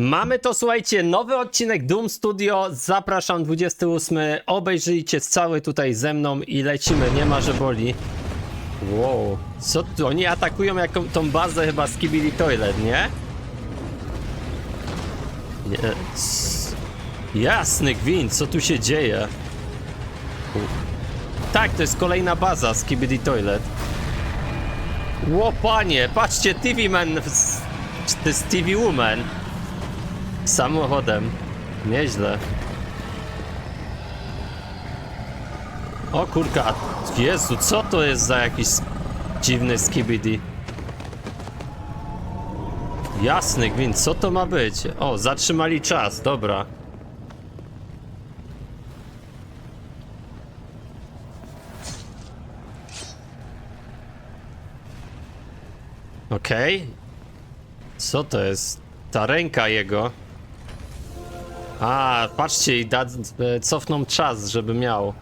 Mamy to, słuchajcie, nowy odcinek Doom Studio. Zapraszam 28. Obejrzyjcie cały tutaj ze mną i lecimy. Nie ma, że boli. Wow. Co tu? Oni atakują jaką, tą bazę chyba z Kibili Toilet, nie? Nie. Jasny gwint, co tu się dzieje? Tak, to jest kolejna baza z Kibili Toilet. Łopanie, patrzcie, TV Man, to jest TV Woman. Samochodem. Nieźle. O kurka, Jezu, co to jest za jakiś dziwny skibidi? Jasny gwint, co to ma być? O, zatrzymali czas, dobra. Okej. Co to jest? Ta ręka jego. A, patrzcie, i da, e, cofną czas, żeby miał.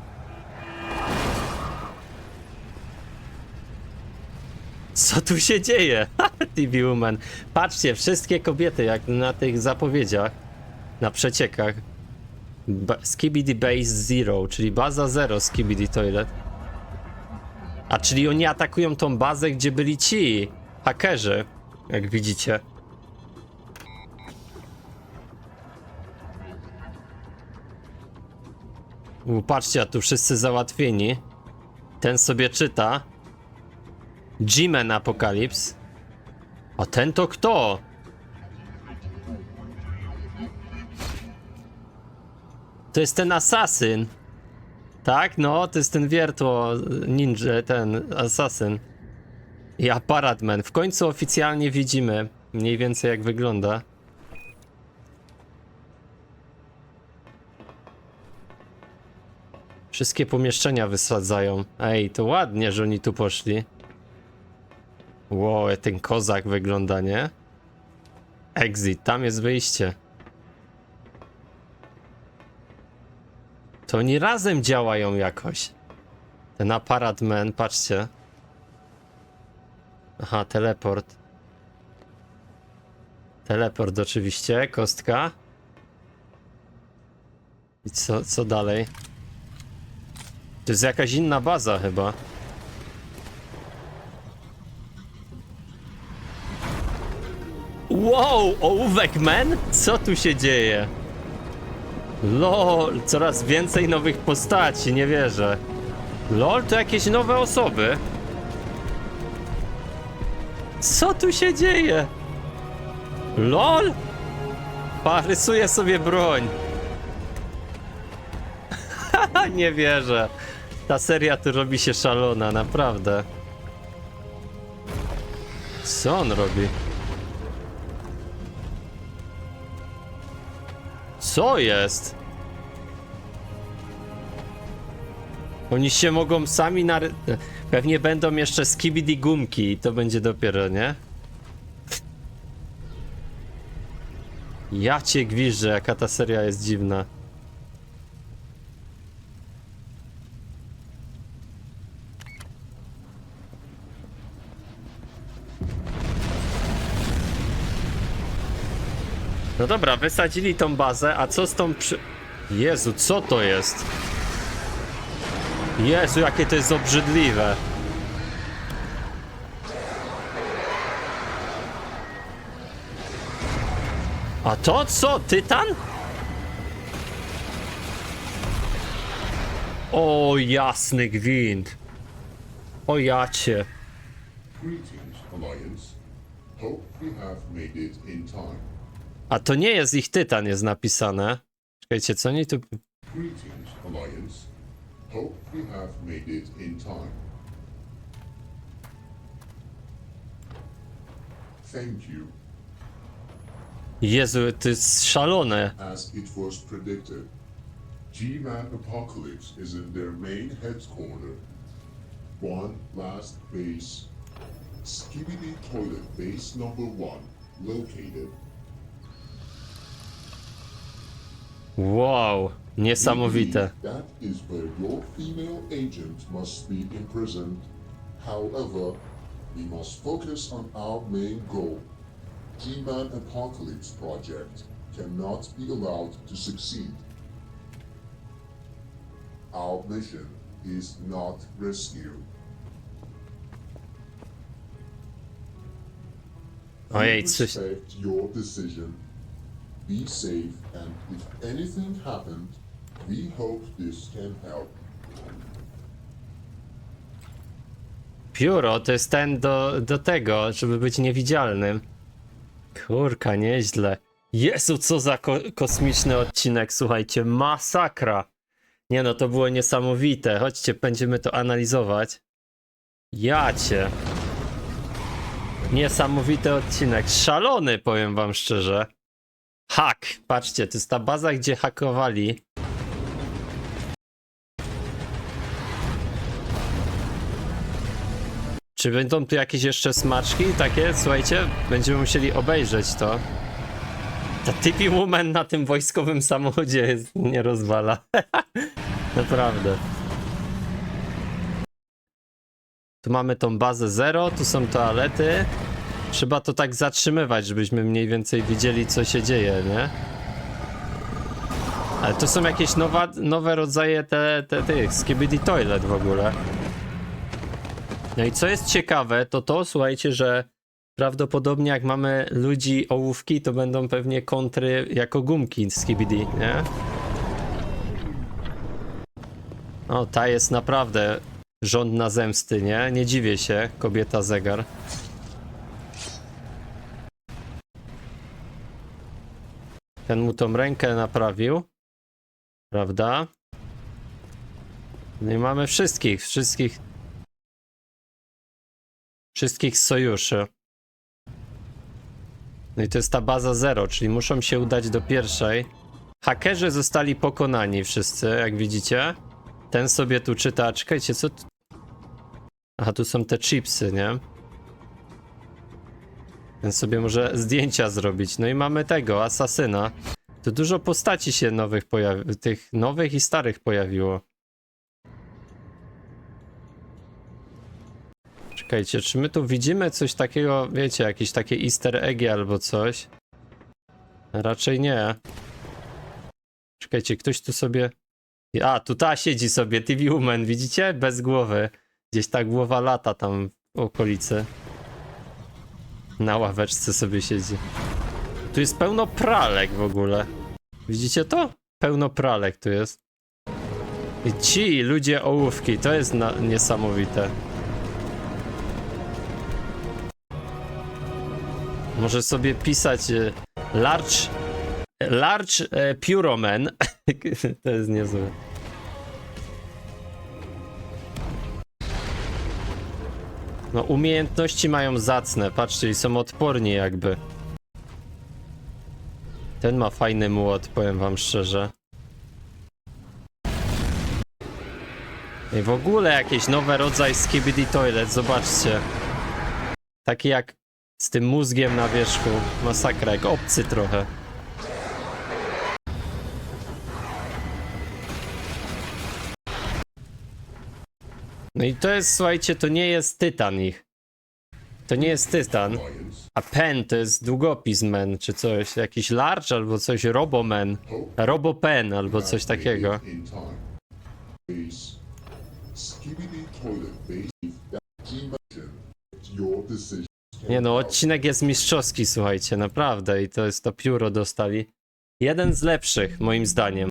Co tu się dzieje? TV Woman. Patrzcie, wszystkie kobiety, jak na tych zapowiedziach, na przeciekach. Ba Skibidi Base Zero, czyli baza zero Skibidi Toilet. A czyli oni atakują tą bazę, gdzie byli ci hakerzy, jak widzicie. U, patrzcie, a tu wszyscy załatwieni. Ten sobie czyta. G-Man Apokalips. A ten to kto? To jest ten asasyn. Tak, no, to jest ten wiertło ninja, ten asasyn. I aparatman. W końcu oficjalnie widzimy mniej więcej jak wygląda. Wszystkie pomieszczenia wysadzają. Ej, to ładnie, że oni tu poszli. Wow, ten kozak wygląda, nie? Exit, tam jest wyjście. To oni razem działają jakoś. Ten aparat man, patrzcie. Aha, teleport. Teleport oczywiście, kostka. I co, co dalej? To jest jakaś inna baza chyba. Wow, ołówek man? Co tu się dzieje? LOL, coraz więcej nowych postaci, nie wierzę. LOL, to jakieś nowe osoby. Co tu się dzieje? LOL? Pa, rysuję sobie broń. Nie wierzę. Ta seria tu robi się szalona, naprawdę. Co on robi? Co jest? Oni się mogą sami na... Pewnie będą jeszcze skibidi gumki i to będzie dopiero, nie? Ja cię gwiżdżę, jaka ta seria jest dziwna. No dobra, wysadzili tą bazę, a co z tą przy... Jezu, co to jest? Jezu, jakie to jest obrzydliwe. A to co? Tytan? O jasny gwint. O jacie. Greetings, Alliance. Hope we have made it in time. A to nie jest ich tytan, jest napisane. Czekajcie, co oni tu... Greetings, Alliance. Hope we have made it in time. Thank you. Jezu, to jest szalone. As it was predicted, G-Man Apocalypse is in their main headquarters. One last base. Skibidi Toilet Base Number One, located Wow, niesamowite. That is where your female agent must be imprisoned. However, we must focus on our main goal. G-Man Apocalypse project cannot be allowed to succeed. Our mission is not rescue. Ojej, coś... respect your decision. Be safe, and if anything happened, we hope this can help. Pióro to jest ten do, do tego, żeby być niewidzialnym. Kurka, nieźle. Jezu, co za ko kosmiczny odcinek, słuchajcie, masakra. Nie no, to było niesamowite. Chodźcie, będziemy to analizować. Jacie. Niesamowity odcinek. Szalony, powiem wam szczerze. Hak. Patrzcie, to jest ta baza, gdzie hakowali. Czy będą tu jakieś jeszcze smaczki takie? Słuchajcie, będziemy musieli obejrzeć to. Ta Tippy Woman na tym wojskowym samochodzie jest, nie rozwala. Naprawdę. Tu mamy tą bazę zero, tu są toalety. Trzeba to tak zatrzymywać, żebyśmy mniej więcej widzieli, co się dzieje, nie? Ale to są jakieś nowa, nowe rodzaje te, te, tych, skibidi toilet w ogóle. No i co jest ciekawe, to to, słuchajcie, że prawdopodobnie jak mamy ludzi ołówki, to będą pewnie kontry jako gumki KBD, nie? O, ta jest naprawdę żądna zemsty, nie? Nie dziwię się, kobieta zegar. Ten mu tą rękę naprawił, prawda? No i mamy wszystkich, wszystkich wszystkich sojuszy. No i to jest ta baza zero, czyli muszą się udać do pierwszej. Hakerzy zostali pokonani wszyscy, jak widzicie. Ten sobie tu czyta, czekajcie, co. Aha, tu są te chipsy, nie? Ten sobie może zdjęcia zrobić. No i mamy tego, asasyna. Tu dużo postaci się nowych pojawi... tych nowych i starych pojawiło. Czekajcie, czy my tu widzimy coś takiego, wiecie, jakieś takie easter eggi albo coś? Raczej nie. Czekajcie, ktoś tu sobie... A, tu ta siedzi sobie, TV Woman, widzicie? Bez głowy. Gdzieś ta głowa lata tam w okolicy. Na ławeczce sobie siedzi. Tu jest pełno pralek w ogóle. Widzicie to? Pełno pralek tu jest. I ci ludzie ołówki, to jest niesamowite. Może sobie pisać e, large large e, pyroman. to jest niezłe. No umiejętności mają zacne, patrzcie, i są odporni jakby. Ten ma fajny młot, powiem wam szczerze. I w ogóle jakieś nowe rodzaj skibidi toilet, zobaczcie. Taki jak z tym mózgiem na wierzchu. Masakra, jak obcy trochę. No i to jest, słuchajcie, to nie jest tytan ich. To nie jest tytan. A pen to jest długopis men, czy coś. Jakiś large albo coś, robomen. Robopen albo coś takiego. Nie no, odcinek jest mistrzowski, słuchajcie, naprawdę. I to jest to pióro dostali. Jeden z lepszych, moim zdaniem.